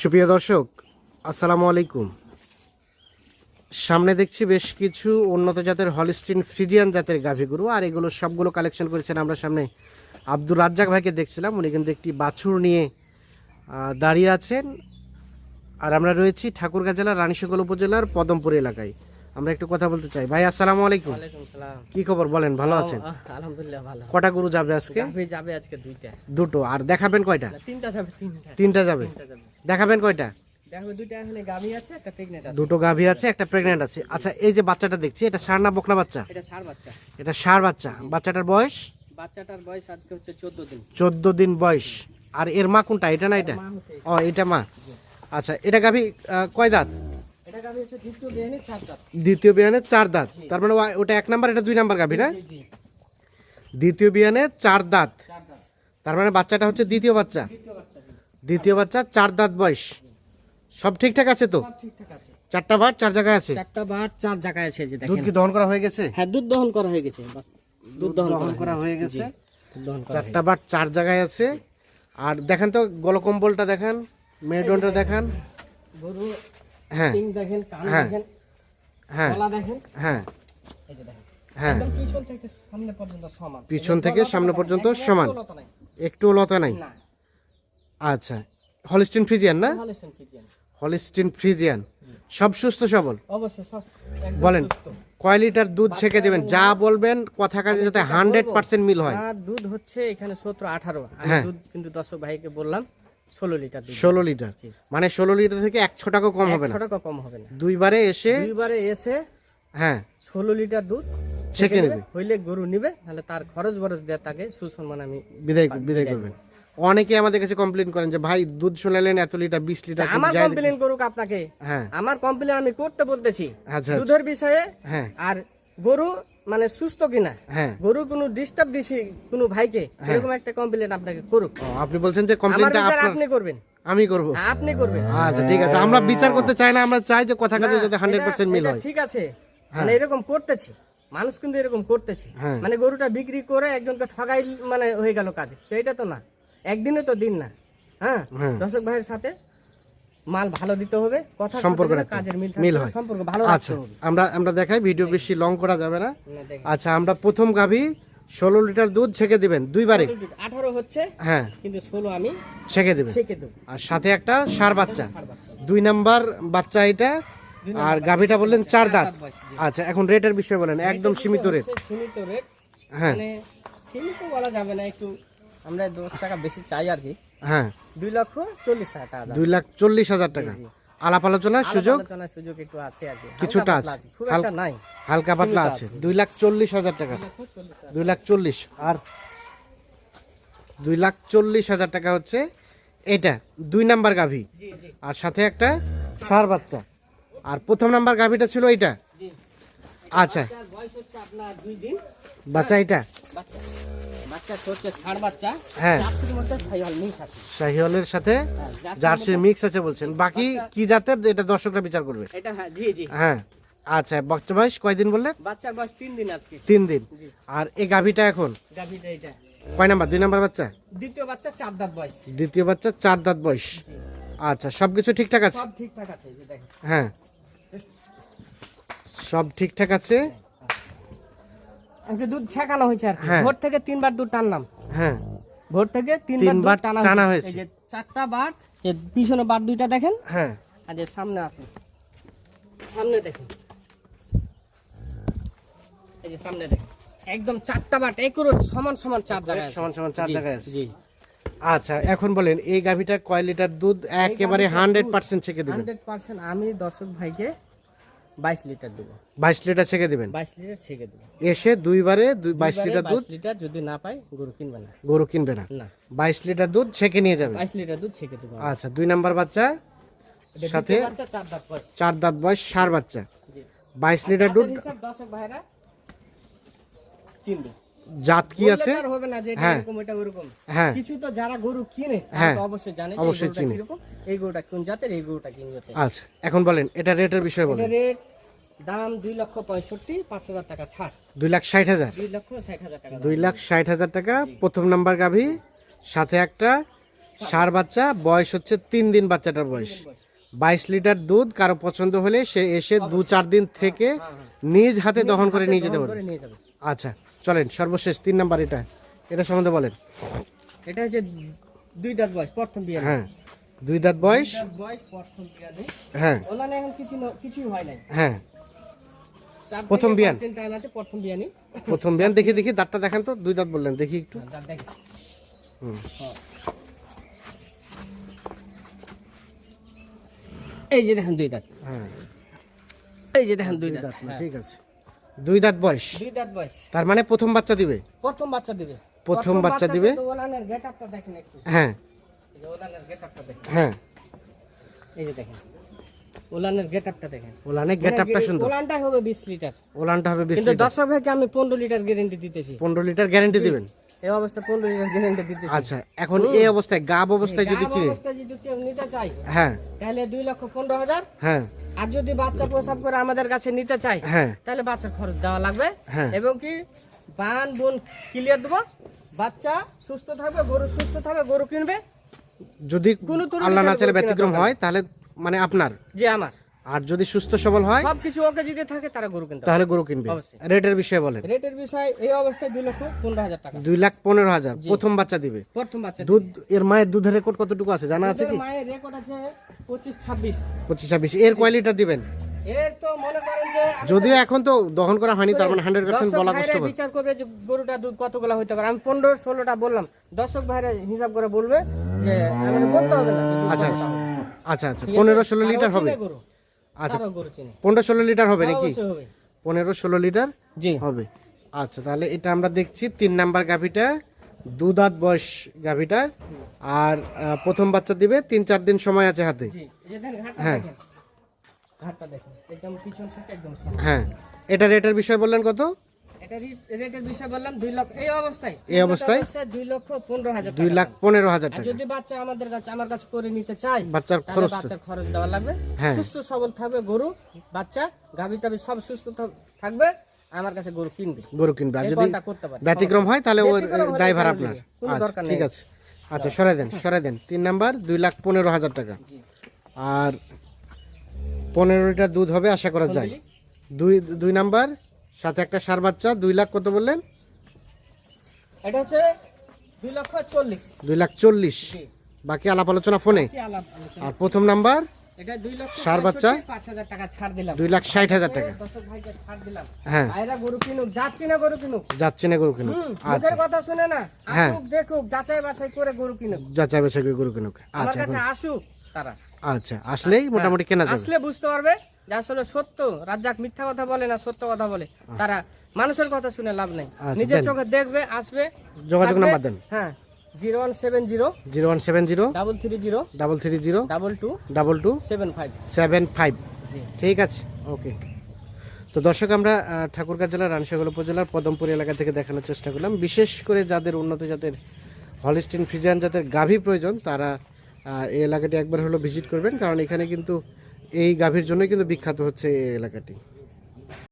সুপ্রিয় দর্শক, আসসালামু আলাইকুম। সামনে দেখছি বেশ কিছু উন্নত জাতের হলিস্টিন ফ্রিজিয়ান জাতের গাভী গরু, আর এগুলো সবগুলো কালেকশন করেছেন আমরা সামনে আব্দুর রাজ্জাক ভাইকে দেখছিলাম। উনি কিন্তু একটি বাছুর নিয়ে দাঁড়িয়ে আছেন। আর আমরা রয়েছি ঠাকুরগাঁ জেলার রানীশকল উপজেলার পদমপুর এলাকায়। আমরা একটু কথা বলতে চাই। ভাই আসসালামু আলাইকুম। কি খবর বলেন? ভালো আছেন? আলহামদুলিল্লাহ ভালো। কটা গরু যাবে আজকে? যাবে আজকে দুইটা। দুটো। আর দেখাবেন কয়টা? তিনটা যাবে তিনটা। তিনটা যাবে? দেখাবেন কয়টা? দুটো গাভী আছে একটা প্রেগনেন্ট আছে। আচ্ছা এই যে বাচ্চাটা দেখছি এটা সার না বকনা বাচ্চা? এটা সার বাচ্চা। এটা সার বাচ্চা। বাচ্চাটার বয়স? বাচ্চাটার বয়স আজকে হচ্ছে চোদ্দ দিন। চোদ্দ দিন বয়স। আর এর মা কোনটা? এটা না এটা? ও এটা। মা। আচ্ছা এটা গাভী কয় দাঁত? দ্বিতীয় বিয়ানে চার দাঁত। তার মানে ওটা এক নাম্বার এটা দুই নাম্বার গাভী না? দ্বিতীয় বিয়ানে চার দাঁত। তার মানে বাচ্চাটা হচ্ছে দ্বিতীয় বাচ্চা। দ্বিতীয় বাচ্চা চার দাঁত বয়স। সব ঠিকঠাক আছে তো? চারটা ভাট চার জায়গায় আছে? চারটা ভাট চার জায়গায় আছে যে দুধ কি দহন করা হয়ে গেছে? হ্যাঁ দুধ দহন করা হয়ে গেছে দুধ দহন করা হয়ে গেছে। চারটা ভাট চার জায়গায় আছে। আর দেখেন তো গলকম্বলটা দেখান মেরুদণ্ডটা দেখান। গরু হ্যাঁ। সিং দেখেন কান হ্যাঁ। দেখেন হ্যাঁ। গলা দেখেন। হ্যাঁ। এই যে দেখেন। হ্যাঁ। পিছন থেকে সামনে পর্যন্ত সমান। পিছন থেকে সামনে পর্যন্ত সমান। লতা নাই। একটু লতা নাই? আচ্ছা। হলিস্টিন ফ্রিজিয়ান না? হলিস্টিন ফ্রিজিয়ান হলিস্টিন ফ্রিজিয়ান সব সুস্থ সবল? বলেন কয় লিটার দুধ ছেঁকে দেবেন? যা বলবেন কথা কাজে যাতে হান্ড্রেড পার্সেন্ট মিল হয়। দুধ হচ্ছে এখানে সতেরো আঠারো। হ্যাঁ। দুধ কিন্তু দর্শক ভাইকে বললাম ষোলো লিটার দুধ ষোলো লিটার? মানে ষোলো লিটার থেকে একশো টাকা কম হবে না? টাকা কম হবে না। দুইবারে এসে দুইবারে এসে হ্যাঁ। ষোলো লিটার দুধ ছেঁকে নেবে। হইলে গরু নিবে তাহলে তার খরচ বরচ দেওয়া তাকে সুসম্মান আমি বিদায় বিদায় করবেন। অনেকে আমাদের কাছে কমপ্লেন করেন যে ভাই দুধ শোনালেন এত লিটার বিশ লিটার আমার কমপ্লেন করুক আপনাকে। হ্যাঁ। আমার কমপ্লেন আমি করতে বলতেছি। আচ্ছা। দুধের বিষয়ে হ্যাঁ। আর গরু মানে সুস্থ কিনা? হ্যাঁ। গরু কোনো ডিস্টার্ব দিছি কোনো ভাইকে? এরকম একটা কমপ্লেন আপনাকে করুক। আপনি বলছেন যে কমপ্লেনটা আপনি করবেন। আমি করব। হ্যাঁ, আপনি করবেন। আচ্ছা ঠিক আছে। আমরা বিচার করতে চাই না আমরা চাই যে কথা কাজে যাতে এটা- পার্সেন্ট মিল হয়। ঠিক আছে। মানে এরকম করতেছি। মানুষ কিন্তু এরকম করতেছে। হ্যাঁ। মানে গরুটা বিক্রি করে একজনকে ঠগাই মানে হয়ে গেল কাজ। তো এটা তো না। একদিনে তো দিন না। হ্যাঁ? হ্যাঁ। দর্শক ভাইয়ের সাথে মাল ভালো দিতে হবে কথা সম্পর্ক কাজের মিল হয়। সম্পর্ক ভালো আচ্ছা আমরা আমরা দেখাই ভিডিও বেশি লং করা যাবে না। আচ্ছা আমরা প্রথম গাভী ষোলো লিটার দুধ ছেঁকে দিবেন দুইবারে? আঠারো হচ্ছে হ্যাঁ। কিন্তু ষোলো আমি ছেঁকে দিবেন। ছেঁকে দেবো। আর সাথে একটা সার বাচ্চা। দুই নাম্বার বাচ্চা এটা। আর গাভীটা বললেন চার দাঁত। আচ্ছা এখন রেটের বিষয়ে বলেন একদম সীমিত রেট সীমিত রেট হ্যাঁ। মানে সীমিত বলা যাবে না একটু আমরা দশ টাকা বেশি চাই আর কি। হ্যাঁ। দুই লক্ষ চল্লিশ হাজার টাকা। দুই লাখ চল্লিশ হাজার টাকা। আলাপ আলোচনার সুযোগ? সুযোগ একটু আছে আর কিছুটা আছে। নাই। হালকা পাতলা আছে। দুই লাখ চল্লিশ হাজার টাকা। দুই লাখ চল্লিশ আর দুই লাখ চল্লিশ হাজার টাকা হচ্ছে এটা। দুই নাম্বার গাভী। আর সাথে একটা সার বাচ্চা। আর প্রথম নাম্বার গাভীটা ছিল এইটা। জি। আচ্ছা। বয়স হচ্ছে আপনার দুই দিন। বাচ্চা এটা? বাচ্চা। বাচ্চা হচ্ছে ষাট বাচ্চা। হ্যাঁ। সাথে হ্যাঁ, জার্সির মিক্স আছে বলছেন। বাকি কি জাতের? এটা দর্শকরা বিচার করবে। এটা হ্যাঁ জি জি। হ্যাঁ। আচ্ছা বাচ্চা বয়স কয়দিন বললেন বাচ্চার বয়স তিন দিন আজকে। তিন দিন। আর এই গাভীটা এখন? গাভিটা এটা কয় নাম্বার? দুই নাম্বার বাচ্চা? দ্বিতীয় বাচ্চা চার দাঁত বয়স। দ্বিতীয় বাচ্চা চার দাঁত বয়স। আচ্ছা সবকিছু ঠিকঠাক আছে? সব ঠিকঠাক হ্যাঁ। সব ঠিকঠাক আছে? আমাকে দুধ ছেঁকানো হয়েছে আর হ্যাঁ। ভোর থেকে তিনবার দুধ টানলাম। হ্যাঁ। ভোর থেকে তিনবার টানা টানা হয়েছে। যে চারটা বাট যে পিছনে বাট দুইটা দেখেন? হ্যাঁ। আর যে সামনে আছে। সামনে দেখেন। এই যে সামনে দেখেন। একদম চারটা বাট একুরো সমান সমান চার জায়গায় সমান সমান চার জায়গায় আছে। জি। আচ্ছা এখন বলেন এই গাভীটা কয় লিটার দুধ? একেবারে হান্ড্রেড পার্সেন্ট ছেঁকে দিবেন। হান্ড্রেড পার্সেন্ট আমি দর্শক ভাইকে বাইশ লিটার দেবো। বাইশ লিটার ছেঁকে দেবেন? বাইশ লিটার ছেঁকে দেবো। এসে দুইবারে দুই- বাইশ লিটার দুধ? লিটার যদি না পাই গরু কিনবে না। গরু কিনবে না? না। বাইশ লিটার দুধ ছেঁকে নিয়ে যাবে বাইশ লিটার দুধ ছেঁকে দেবো। আচ্ছা দুই নাম্বার বাচ্চা সাথে চার দাঁত বয়স। চার দাঁত বয়স সার বাচ্চা। বাইশ লিটার দুধ দর্শক ভাইরা চিনবে। জাত কি আছে? হবে না যে এটা হ্যাঁ। এরকম এটা ওরকম। হ্যাঁ। কিছু তো যারা গরু কিনে হ্যাঁ। তো অবশ্যই জানে এই অবশ্যই গরুটা চিনে। এই গরুটা কোন জাতের এই গরুটা কোন জাতের। আচ্ছা এখন বলেন এটা রেটের বিষয়ে বলেন। রেট দাম দুই লক্ষ পঁয়ষট্টি পাঁচ হাজার টাকা ছাড়। দুই লাখ ষাট হাজার? দুই লক্ষ ষাট হাজার টাকা। দুই লাখ ষাট হাজার টাকা প্রথম নাম্বার গাভী সাথে একটা সার বাচ্চা বয়স হচ্ছে তিন দিন বাচ্চাটার বয়স। বাইশ লিটার দুধ কারও পছন্দ হলে সে এসে দু চার দিন থেকে নিজ হাতে দহন করে নিয়ে যেতে দহন পারে নিয়ে যাবে। আচ্ছা চলেন সর্বশেষ তিন নাম্বার এটা। এটা সম্বন্ধে বলেন। এটা হচ্ছে দুই দাঁত বয়স প্রথম বিয়ে হ্যাঁ দুই দাঁত বয়স। বয়স প্রথম বিয়ানে হ্যাঁ। এখন কিছু কিছুই হয় নাই। হ্যাঁ। প্রথম বিয়ান? প্রথম বিয়ানি। প্রথম বিয়ান দেখি দেখি দাঁতটা দেখান তো। দুই দাঁত বললেন দেখি একটু। দাঁত দেখি। হুম। হ্যাঁ। এই যে দেখেন দুই দাঁত। হ্যাঁ। এই যে দেখেন দুই দাঁত হ্যাঁ। ঠিক আছে। দুই দাঁত বয়স। দুই দাঁত বয়স। তার মানে প্রথম বাচ্চা দিবে? প্রথম বাচ্চা দিবে। প্রথম বাচ্চা দিবে? ওলানের গেট আপটা দেখেন একটু। হ্যাঁ। ওলানের গেট আপটা দেখেন। হ্যাঁ। এই যে দেখেন। ওলানের গেট আপটা দেখেন ওলানে গেট আপটা সুন্দর। ওলানটা হবে বিশ লিটার। ওলানটা হবে বিশ কিন্তু লিটার। দর্শক ভাইকে আমি পনেরো লিটার গ্যারেন্টি দিতেছি। পনেরো লিটার গ্যারেন্টি দিবেন? এই অবস্থা পনেরো লিটার গ্যারেন্টি দিতেছি। আচ্ছা এখন এই অবস্থায় গাব অবস্থায় যদি কিনে অবস্থায় যদি কেউ নিতে চাই হ্যাঁ। তাহলে দুই লক্ষ পনেরো হাজার হ্যাঁ। আর যদি বাচ্চা প্রসাব করে আমাদের কাছে নিতে চাই হ্যাঁ। তাহলে বাচ্চার খরচ দেওয়া লাগবে। হ্যাঁ। এবং কি? বান বোন ক্লিয়ার দেবো। বাচ্চা সুস্থ থাকবে গরু সুস্থ থাকবে গরু কিনবে। যদি কোনো আল্লাহ না চাইলে ব্যতিক্রম হয় তাহলে মানে আপনার। যে আমার। আর যদি সুস্থ সবল হয় সবকিছু ওকে যদি থাকে তারা গরু কিনতে তাহলে গরু কিনবে। রেটের বিষয়ে বলেন। রেটের বিষয় এই অবস্থায় দুই লক্ষ পনেরো হাজার টাকা। দুই লাখ পনেরো হাজার প্রথম বাচ্চা দিবে। প্রথম বাচ্চা দুধ এর মায়ের দুধের রেকর্ড কতটুকু আছে জানা আছে কি? মায়ের রেকর্ড আছে পঁচিশ ছাব্বিশ। পঁচিশ ছাব্বিশ। এর কোয়ালিটা দিবেন? এর তো মনে করেন যে যদিও এখন তো দহন করা হয়নি তার মানে হান্ড্রেড পার্সেন্ট বলা কষ্টকর। বিচার করবে যে গরুটা দুধ কতগুলো হইতে পারে। আমি পনেরো ষোলোটা বললাম। দর্শক ভাইরা হিসাব করে বলবে যে আমি বলতে হবে না আচ্ছা আচ্ছা। আচ্ছা ঠিক আছে? পনেরো ষোলো লিটার হবে। আচ্ছা। পনেরো ষোলো লিটার হবে নাকি। পনেরো ষোলো লিটার জি। হবে। আচ্ছা তাহলে এটা আমরা দেখছি। তিন নাম্বার গাভিটা দু দাঁত বয়স গাভিটার আর প্রথম বাচ্চা দিবে তিন চার দিন সময় আছে হাতে। হ্যাঁ। হ্যাঁ এটা রেটের বিষয় বললেন কত? রেটের বিষয় বললাম দুই লক্ষ এই অবস্থায়। এই অবস্থায়? দুই লক্ষ পনেরো হাজার দুই লাখ পনেরো হাজার টাকা। যদি বাচ্চা আমাদের কাছে আমার কাছে করে নিতে চায় বাচ্চার খরচ বাচ্চার খরচ দেওয়া লাগবে। হ্যাঁ। সুস্থ সবল থাকবে গরু বাচ্চা গাভী টাভি সব সুস্থ থাকবে। আমার কাছে গরু কিনবে। গরু কিনবে। আর যদি ব্যতিক্রম হয় তাহলে ওর ড্রাইভার আপনার। আচ্ছা ঠিক আছে। আচ্ছা সরাই দেন সরাই দেন। তিন নাম্বার দুই লাখ পনেরো হাজার টাকা। আর পনেরো লিটার দুধ হবে আশা করা যায়। দুই দুই নাম্বার সাথে একটা সার বাচ্চা দুই লাখ কত বললেন? এটা হচ্ছে দুই লাখ চল্লিশ। বাকি আলাপ আলোচনা ফোনে? আর প্রথম নাম্বার এটা দুই লক্ষ ষাট বাচ্চা? টাকা ছাড় দিলাম। দুই লাখ ষাট হাজার টাকা। দর্শক ভাইকে ছাড় দিলাম। হ্যাঁ। গরু কিনুক যাচ্ছি না গরু কিনুক? যাচ্ছে না গরু কিনুক। আচ্ছা। কথা শুনে না হ্যাঁ। আসুক দেখুক যাচাই বাছাই করে গরু কিনুক। যাচাই বাছাই করে গরু কিনুক। আমার আচ্ছা কাছে আসুক তারা। আচ্ছা আসলেই মোটামুটি কেনা যাবে। আসলে বুঝতে পারবে যে আসলে সত্য রাজ্জাক মিথ্যা কথা বলে না সত্য কথা বলে। তারা মানুষের কথা শুনে লাভ নেই। আচ্ছা, নিজের চোখে দেখবে আসবে যোগাযোগ। নাম্বার দেন। হ্যাঁ। Zero one seven zero zero one seven zero double three zero double three zero double two double two seven five. Seven five. ঠিক আছে ওকে। তো দর্শক আমরা ঠাকুরগাঁ জেলার রানসাগর উপজেলার পদমপুর এলাকা থেকে দেখানোর চেষ্টা করলাম। বিশেষ করে যাদের উন্নত জাতের হলিস্টিন ফ্রিজিয়ান জাতের গাভী প্রয়োজন তারা এই এলাকাটি একবার হলো ভিজিট করবেন কারণ এখানে কিন্তু এই গাভীর জন্যই কিন্তু বিখ্যাত হচ্ছে এই এলাকাটি।